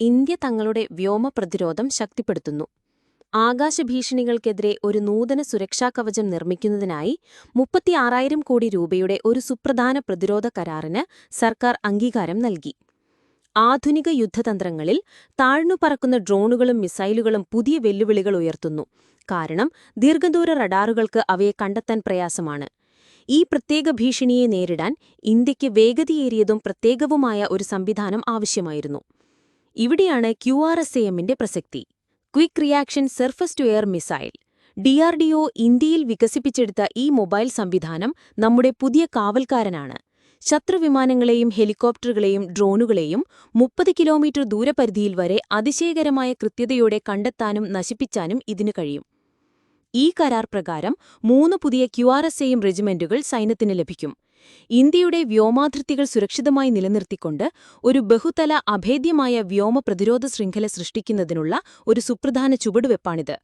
India തങ്ങളുടെ വ്യോമ പ്രതിരോധം ശക്തിപ്പെടുത്തുന്നു. ആകാശഭീഷണികൾക്കെതിരെ ഒരു നൂതന സുരക്ഷാ കവചം നിർമ്മിക്കുന്നതിനായി മുപ്പത്തിയാറായിരം കോടി രൂപയുടെ ഒരു സുപ്രധാന പ്രതിരോധ കരാറിന് സർക്കാർ അംഗീകാരം നൽകി. ആധുനിക യുദ്ധതന്ത്രങ്ങളിൽ താഴ്ന്നു പറക്കുന്ന ഡ്രോണുകളും മിസൈലുകളും പുതിയ വെല്ലുവിളികൾ ഉയർത്തുന്നു. കാരണം ദീർഘദൂര റഡാറുകൾക്ക് അവയെ കണ്ടെത്താൻ പ്രയാസമാണ്. ഈ പ്രത്യേക ഭീഷണിയെ നേരിടാൻ ഇന്ത്യയ്ക്ക് വേഗതയേറിയതും പ്രത്യേകവുമായ ഒരു സംവിധാനം ആവശ്യമായിരുന്നു. ഇവിടെയാണ് ക്യു ആർ എസ് എമ്മിന്റെ പ്രസക്തി. Quick reaction surface to air missile. DRDO ഇന്ത്യയിൽ വികസിപ്പിച്ചെടുത്ത ഈ മൊബൈൽ സംവിധാനം നമ്മുടെ പുതിയ കാവൽക്കാരനാണ്. ശത്രുവിമാനങ്ങളെയും ഹെലികോപ്റ്ററുകളെയും ഡ്രോണുകളെയും മുപ്പത് കിലോമീറ്റർ ദൂരപരിധിയിൽ വരെ അതിശയകരമായ കൃത്യതയോടെ കണ്ടെത്താനും നശിപ്പിച്ചാനും ഇതിനു കഴിയും. ഈ കരാർ പ്രകാരം മൂന്ന് പുതിയ ക്യു ആർ എസ് എയും റെജിമെന്റുകൾ സൈന്യത്തിന് ലഭിക്കും. ഇന്ത്യയുടെ വ്യോമാതിർത്തികൾ സുരക്ഷിതമായി നിലനിർത്തിക്കൊണ്ട് ഒരു ബഹുതല അഭേദ്യമായ വ്യോമ പ്രതിരോധ ശൃംഖല സൃഷ്ടിക്കുന്നതിനുള്ള ഒരു സുപ്രധാന ചുവടുവെപ്പാണിത്.